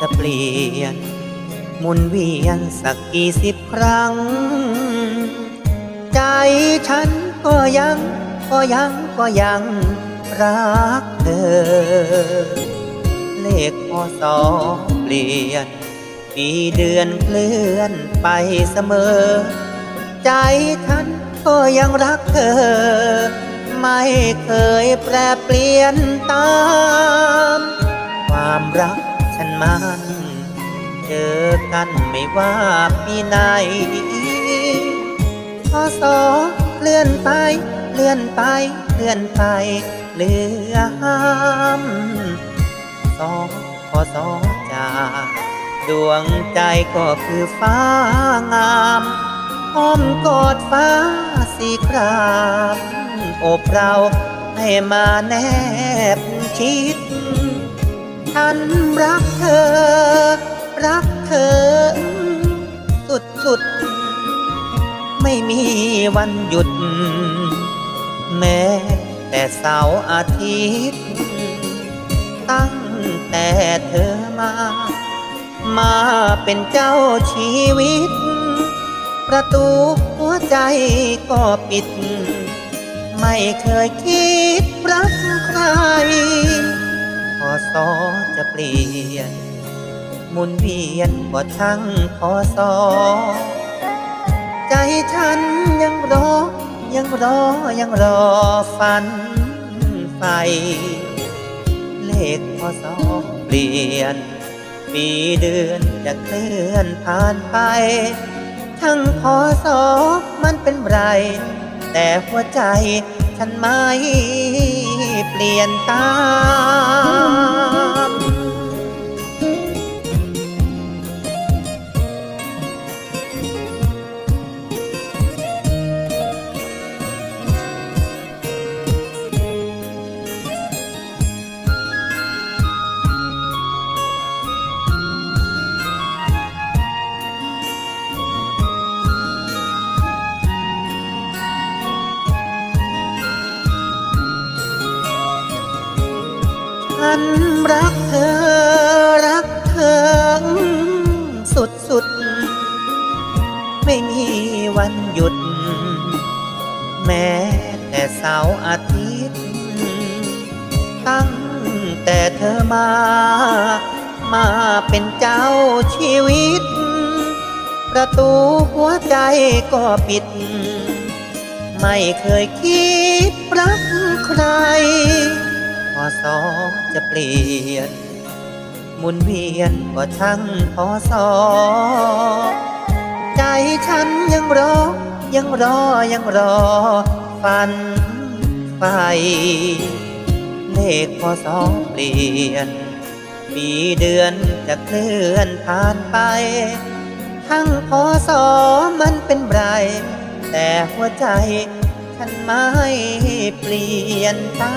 จะเปลี่ยน หมุนเวียนสักกี่สิบครั้ง ใจฉันก็ยัง ก็ยังก็ยังรักเธอ เลขพศเปลี่ยน ปีเดือนเคลื่อนไปเสมอ ใจฉันก็ยังรักเธอ ไม่เคยแปรเปลี่ยนตาม ความรัก ฉันมันเจอกันไม่ว่าปีไหนพอสอเลื่อนไป เลื่อนไป เลื่อนไปเหลือห้ามสองพอสองจาก ดวงใจก็คือฟ้างามอ้อมกอดฟ้าสีครามอบเราให้มาแนบชิด ฉันรักเธอ รักเธอ สุดสุด ไม่มีวันหยุด แม้แต่เสาร์อาทิตย์ ตั้งแต่เธอมา มาเป็นเจ้าชีวิต ประตูหัวใจก็ปิด ไม่เคยคิดรักใคร อสอจะเปลี่ยน หมุนเวียนก็ช่างพอสอใจฉันยังรอ ยังรอ ยังรอฝันไฟ เลขพอสอเปลี่ยน ปีเดือนจะเคลื่อนผ่านไป ทั้งพอสอมันเป็นไร แต่หัวใจฉันไม่เปลี่ยนตา นรักเธอรักเธอสุดสุด ไม่มีวันหยุด แม้แต่เสาร์อาทิตย์ ตั้งแต่เธอมา มาเป็นเจ้าชีวิต ประตูหัวใจก็ปิด ไม่เคยคิดรักใคร อสอจะเปลี่ยน หมุนเวียนก็ช่างพอสอใจฉันยังรอ ยังรอ ยังรอ ฝันไฟเลขพอสอเปลี่ยนปีเดือนจะเคลื่อนผ่านไป ทั้งพอสอมันเป็นไร แต่หัวใจฉันไม่เปลี่ยนตา